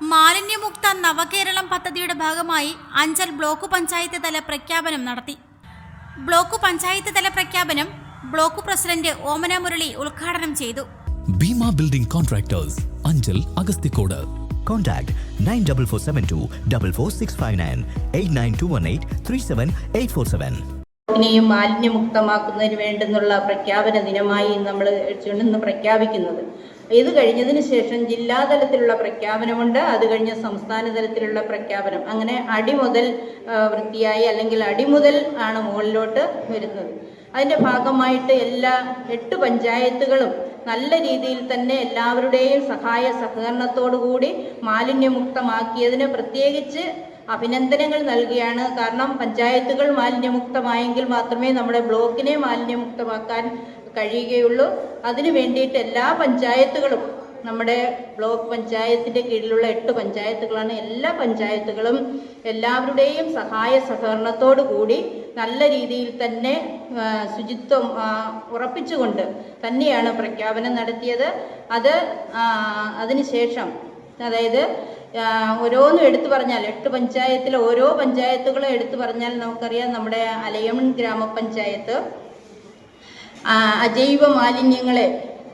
മാലിന്യമുക്ത നവകേരളം പദ്ധതിയുടെ ഭാഗമായി അഞ്ചൽ ബ്ലോക്ക് പഞ്ചായത്ത് തല പ്രഖ്യാപനം നടത്തി. ബ്ലോക്ക് പഞ്ചായത്ത് തല പ്രഖ്യാപനം ബ്ലോക്ക് പ്രസിഡന്റ് ഓമന മുരളി ഉദ്ഘാടനം ചെയ്തു. Bhima building contractors Anchal Agasthikode. Contact nine double four seven two double four six five nine eight nine two one eight three seven eight four seven. ഇനിയും മാലിന്യമുക്തമാക്കുന്നതിന് വേണ്ടുന്നുള്ള പ്രഖ്യാപന ദിനമായി നമ്മൾ ഇന്ന് പ്രഖ്യാപിക്കുന്നത്. ഇത് കഴിഞ്ഞതിന് ശേഷം ജില്ലാതലത്തിലുള്ള പ്രഖ്യാപനമുണ്ട്. അത് കഴിഞ്ഞ് സംസ്ഥാന തലത്തിലുള്ള പ്രഖ്യാപനം. അങ്ങനെ അടിമുതൽ വൃത്തിയായി അല്ലെങ്കിൽ അടിമുതൽ ആണ് മുകളിലോട്ട് വരുന്നത്. അതിന്റെ ഭാഗമായിട്ട് എല്ലാ എട്ട് പഞ്ചായത്തുകളും നല്ല രീതിയിൽ തന്നെ എല്ലാവരുടെയും സഹായ സഹകരണത്തോടു കൂടി മാലിന്യമുക്തമാക്കിയതിന് പ്രത്യേകിച്ച് അഭിനന്ദനങ്ങൾ നൽകുകയാണ്. കാരണം പഞ്ചായത്തുകൾ മാലിന്യമുക്തമായെങ്കിൽ മാത്രമേ നമ്മുടെ ബ്ലോക്കിനെ മാലിന്യമുക്തമാക്കാൻ കഴിയുകയുള്ളൂ. അതിനു വേണ്ടിയിട്ട് എല്ലാ പഞ്ചായത്തുകളും നമ്മുടെ ബ്ലോക്ക് പഞ്ചായത്തിന്റെ കീഴിലുള്ള എട്ട് പഞ്ചായത്തുകളാണ് എല്ലാ പഞ്ചായത്തുകളും എല്ലാവരുടെയും സഹായ സഹകരണത്തോടു കൂടി നല്ല രീതിയിൽ തന്നെ ശുചിത്വം ഉറപ്പിച്ചുകൊണ്ട് തന്നെയാണ് പ്രഖ്യാപനം നടത്തിയത്. അത് അതിനുശേഷം അതായത് ഓരോന്നും എടുത്തു പറഞ്ഞാൽ എട്ട് പഞ്ചായത്തിലെ ഓരോ പഞ്ചായത്തുകളും എടുത്തു പറഞ്ഞാൽ നമുക്കറിയാം നമ്മുടെ അലയമൺ ഗ്രാമപഞ്ചായത്ത് അജൈവ മാലിന്യങ്ങളെ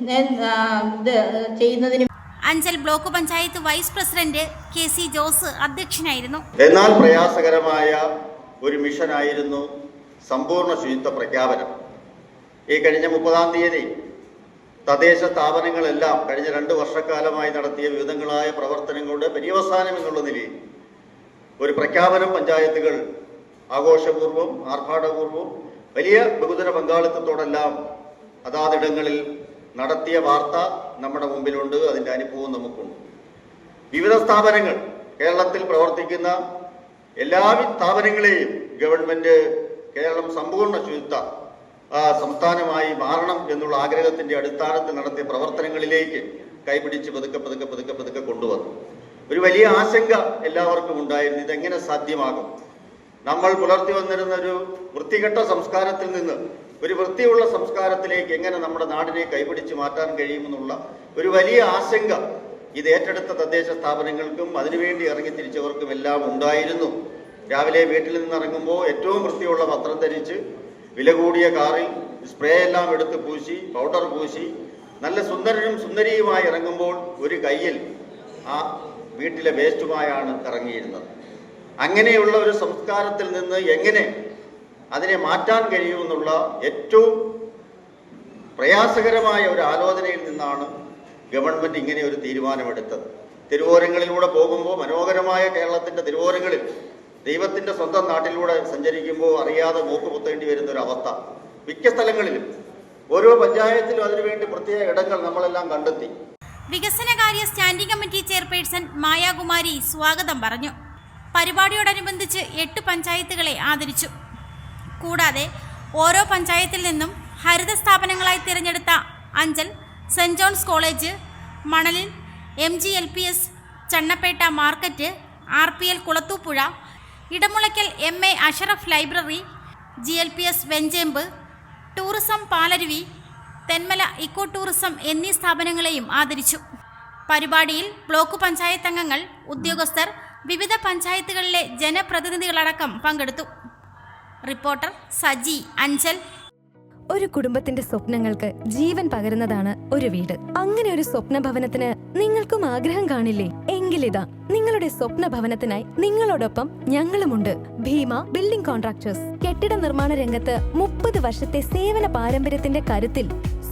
ഇത് ചെയ്യുന്നതിന് Anchal block panchayat vice president K C Jose അധ്യക്ഷനായിരുന്നു. എന്നാൽ പ്രയാസകരമായ ഒരു മിഷനായിരുന്നു സമ്പൂർണ ശുചിത്വ പ്രഖ്യാപനം. ഈ കഴിഞ്ഞ മുപ്പതാം തീയതി തദ്ദേശ സ്ഥാപനങ്ങളെല്ലാം കഴിഞ്ഞ രണ്ട് വർഷക്കാലമായി നടത്തിയ വിവിധങ്ങളായ പ്രവർത്തനങ്ങളുടെ പര്യവസാനം എന്നുള്ള നിലയിൽ ഒരു പ്രഖ്യാപനം പഞ്ചായത്തുകൾ ആഘോഷപൂർവം ആർഭാടപൂർവം വലിയ ബഹുജന പങ്കാളിത്തത്തോടെല്ലാം അതാതിടങ്ങളിൽ നടത്തിയ വാർത്ത നമ്മുടെ മുമ്പിലുണ്ട് അതിന്റെ അനുഭവം നമുക്കുണ്ട്. വിവിധ സ്ഥാപനങ്ങൾ കേരളത്തിൽ പ്രവർത്തിക്കുന്ന എല്ലാ സ്ഥാപനങ്ങളെയും ഗവൺമെന്റ് കേരളം സമ്പൂർണ ശുചിത്വ സംസ്ഥാനമായി മാറണം എന്നുള്ള ആഗ്രഹത്തിന്റെ അടിസ്ഥാനത്തിൽ നടത്തിയ പ്രവർത്തനങ്ങളിലേക്ക് കൈപിടിച്ച് പതുക്കെ പതുക്കെ പതുക്കെ പതുക്കെ കൊണ്ടുവന്നു. ഒരു വലിയ ആശങ്ക എല്ലാവർക്കും ഉണ്ടായിരുന്നു. ഇതെങ്ങനെ സാധ്യമാകും? നമ്മൾ പുലർത്തി വന്നിരുന്ന ഒരു വൃത്തികെട്ട സംസ്കാരത്തിൽ നിന്ന് ഒരു വൃത്തിയുള്ള സംസ്കാരത്തിലേക്ക് എങ്ങനെ നമ്മുടെ നാടിനെ കൈപിടിച്ച് മാറ്റാൻ കഴിയുമെന്നുള്ള ഒരു വലിയ ആശങ്ക ഇത് ഏറ്റെടുത്ത തദ്ദേശ സ്ഥാപനങ്ങൾക്കും അതിനുവേണ്ടി ഇറങ്ങി തിരിച്ചവർക്കും എല്ലാം ഉണ്ടായിരുന്നു. രാവിലെ വീട്ടിൽ നിന്ന് ഇറങ്ങുമ്പോൾ ഏറ്റവും വൃത്തിയുള്ള വസ്ത്രം ധരിച്ച് വില കൂടിയ കാറിൽ സ്പ്രേ എല്ലാം എടുത്ത് പൂശി പൗഡർ പൂശി നല്ല സുന്ദരനും സുന്ദരിയുമായി ഇറങ്ങുമ്പോൾ ഒരു കയ്യിൽ ആ വീട്ടിലെ വേസ്റ്റുമായാണ് ഇറങ്ങിയിരുന്നത്. അങ്ങനെയുള്ള ഒരു സംസ്കാരത്തിൽ നിന്ന് എങ്ങനെ അതിനെ മാറ്റാൻ കഴിയുമെന്നുള്ള ഏറ്റവും പ്രയാസകരമായ ഒരു ആലോചനയിൽ നിന്നാണ് ഗവൺമെന്റ് ഇങ്ങനെ ഒരു തീരുമാനമെടുത്തത്. തിരുവോരങ്ങളിലൂടെ പോകുമ്പോൾ മനോഹരമായ കേരളത്തിന്റെ തിരുവോരങ്ങളിൽ ദൈവത്തിന്റെ സ്വന്തം നാട്ടിലൂടെ സഞ്ചരിക്കുമ്പോൾ അറിയാതെ മൂക്ക് കുത്തേണ്ടി വരുന്ന ഒരു അവസ്ഥ. മിക്ക സ്ഥലങ്ങളിലും ഓരോ പഞ്ചായത്തിലും അതിനുവേണ്ടി പ്രത്യേക ഇടങ്ങൾ നമ്മളെല്ലാം കണ്ടെത്തി. വികസനകാര്യ സ്റ്റാൻഡിംഗ് കമ്മിറ്റി ചെയർപേഴ്സൺ മായാകുമാരി സ്വാഗതം പറഞ്ഞു. പരിപാടിയോടനുബന്ധിച്ച് എട്ട് പഞ്ചായത്തുകളെ ആദരിച്ചു. കൂടാതെ ഓരോ പഞ്ചായത്തിൽ നിന്നും ഹരിത സ്ഥാപനങ്ങളായി തിരഞ്ഞെടുത്ത അഞ്ചൽ സെന്റ് ജോൺസ് കോളേജ് മണലിൽ M G L P S Channapetta market R P L Kulathupuzha Edamulakkal M A Ashraf library G L P S Venchempu tourism Palaruvi Thenmala eco tourism എന്നീ സ്ഥാപനങ്ങളെയും ആദരിച്ചു. പരിപാടിയിൽ ബ്ലോക്ക് പഞ്ചായത്ത് അംഗങ്ങൾ ഉദ്യോഗസ്ഥർ വിവിധ പഞ്ചായത്തുകളിലെ ജനപ്രതിനിധികളടക്കം പങ്കെടുത്തു. റിപ്പോർട്ടർ സജി അഞ്ചൽ. ഒരു കുടുംബത്തിന്റെ സ്വപ്നങ്ങൾക്ക് ജീവൻ പകരുന്നതാണ് ഒരു വീട്. അങ്ങനെ ഒരു സ്വപ്ന ഭവനത്തിന് നിങ്ങൾക്കും ആഗ്രഹം കാണില്ലേ? എങ്കിലിതാ നിങ്ങളുടെ സ്വപ്ന ഭവനത്തിനായി നിങ്ങളോടൊപ്പം ഞങ്ങളുമുണ്ട്. Bhima building contractors. കെട്ടിട നിർമ്മാണ രംഗത്ത് മുപ്പത് വർഷത്തെ സേവന പാരമ്പര്യത്തിന്റെ കരുത്തിൽ